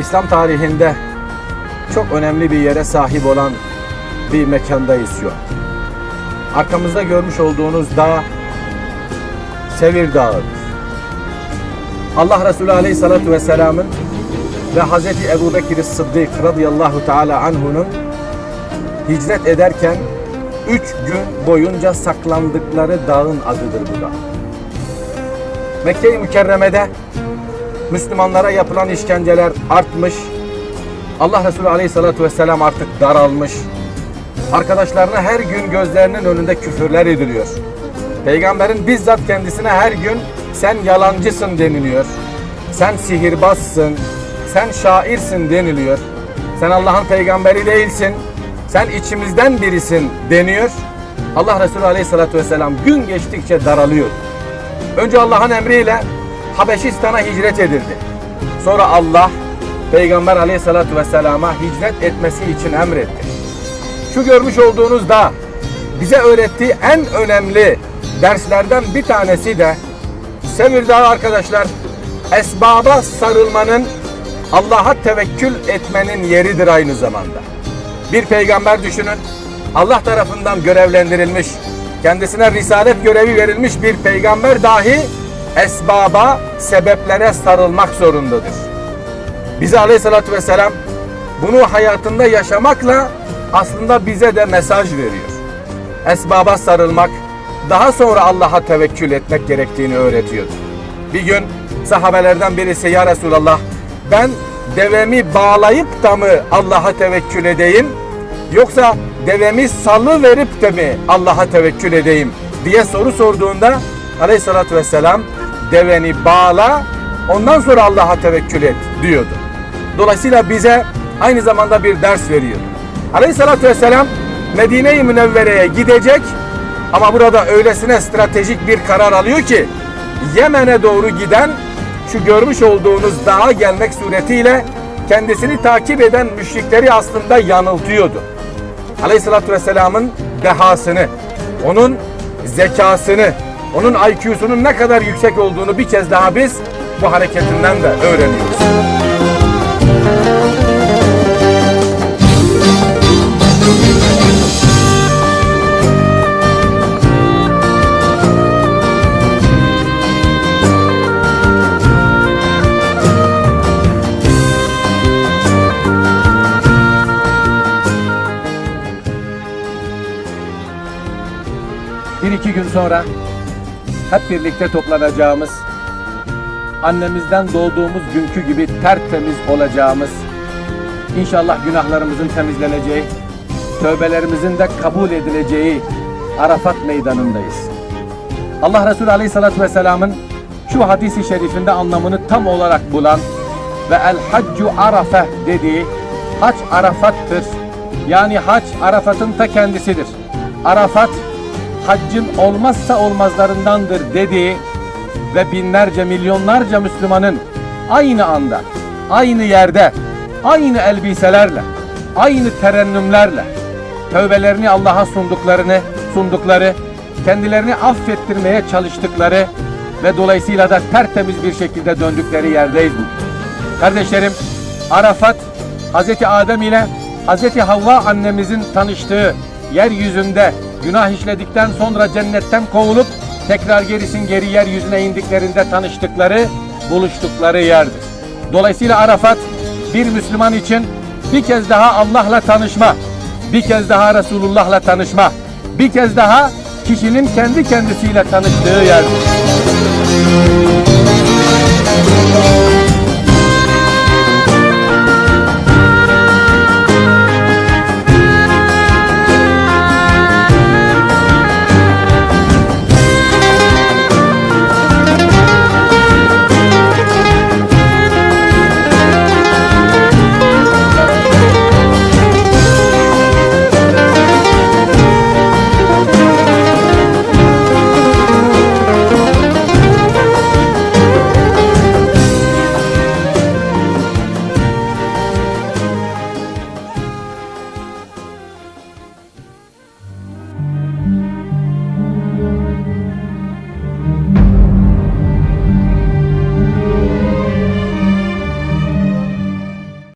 İslam tarihinde çok önemli bir yere sahip olan bir mekandayız şu an. Arkamızda görmüş olduğunuz dağ Sevir Dağı'dır. Allah Resulü Aleyhisselatü Vesselam'ın ve Hazreti Ebu Bekir Sıddık radıyallahu teala anhu'nun hicret ederken üç gün boyunca saklandıkları dağın adıdır bu dağ. Mekke-i Mükerreme'de Müslümanlara yapılan işkenceler artmış. Allah Resulü Aleyhisselatü Vesselam artık daralmış. Arkadaşlarına her gün gözlerinin önünde küfürler ediliyor. Peygamberin bizzat kendisine her gün sen yalancısın deniliyor. Sen sihirbazsın, sen şairsin deniliyor. Sen Allah'ın peygamberi değilsin, sen içimizden birisin deniyor. Allah Resulü Aleyhisselatü Vesselam gün geçtikçe daralıyor. Önce Allah'ın emriyle Habeşistan'a hicret edildi. Sonra Allah Peygamber Aleyhisselatü Vesselam'a hicret etmesi için emretti. Şu görmüş olduğunuz da bize öğrettiği en önemli derslerden bir tanesi de Sevir Dağı arkadaşlar esbaba sarılmanın Allah'a tevekkül etmenin yeridir aynı zamanda. Bir peygamber düşünün Allah tarafından görevlendirilmiş kendisine risalet görevi verilmiş bir peygamber dahi esbaba, sebeplere sarılmak zorundadır. Bize aleyhissalatü vesselam bunu hayatında yaşamakla aslında bize de mesaj veriyor. Esbaba sarılmak, daha sonra Allah'a tevekkül etmek gerektiğini öğretiyordu. Bir gün sahabelerden birisi ya Resulallah ben devemi bağlayıp da mı Allah'a tevekkül edeyim yoksa devemi salı verip de mi Allah'a tevekkül edeyim diye soru sorduğunda aleyhissalatü vesselam deveni bağla ondan sonra Allah'a tevekkül et diyordu. Dolayısıyla bize aynı zamanda bir ders veriyor. Aleyhissalatü vesselam Medine-i Münevvere'ye gidecek ama burada öylesine stratejik bir karar alıyor ki Yemen'e doğru giden şu görmüş olduğunuz dağa gelmek suretiyle kendisini takip eden müşrikleri aslında yanıltıyordu. Aleyhissalatü vesselamın dehasını, onun zekasını, onun IQ'sunun ne kadar yüksek olduğunu bir kez daha biz bu hareketinden de öğreniyoruz. Bir iki gün sonra hep birlikte toplanacağımız, annemizden doğduğumuz günkü gibi tertemiz olacağımız, inşallah günahlarımızın temizleneceği, tövbelerimizin de kabul edileceği Arafat meydanındayız. Allah Resulü Aleyhisselatü Vesselam'ın şu hadisi şerifinde anlamını tam olarak bulan ve el haccu arafe dediği hac arafattır. Yani hac Arafat'ın ta kendisidir. Arafat haccın olmazsa olmazlarındandır dediği ve binlerce milyonlarca Müslümanın aynı anda, aynı yerde, aynı elbiselerle, aynı terennümlerle tövbelerini Allah'a sunduklarını, sundukları, kendilerini affettirmeye çalıştıkları ve dolayısıyla da tertemiz bir şekilde döndükleri yerdeyiz. Kardeşlerim, Arafat Hz. Adem ile Hz. Havva annemizin tanıştığı yeryüzünde günah işledikten sonra cennetten kovulup tekrar gerisin geri yeryüzüne indiklerinde tanıştıkları, buluştukları yerdir. Dolayısıyla Arafat bir Müslüman için bir kez daha Allah'la tanışma, bir kez daha Resulullah'la tanışma, bir kez daha kişinin kendi kendisiyle tanıştığı yerdir.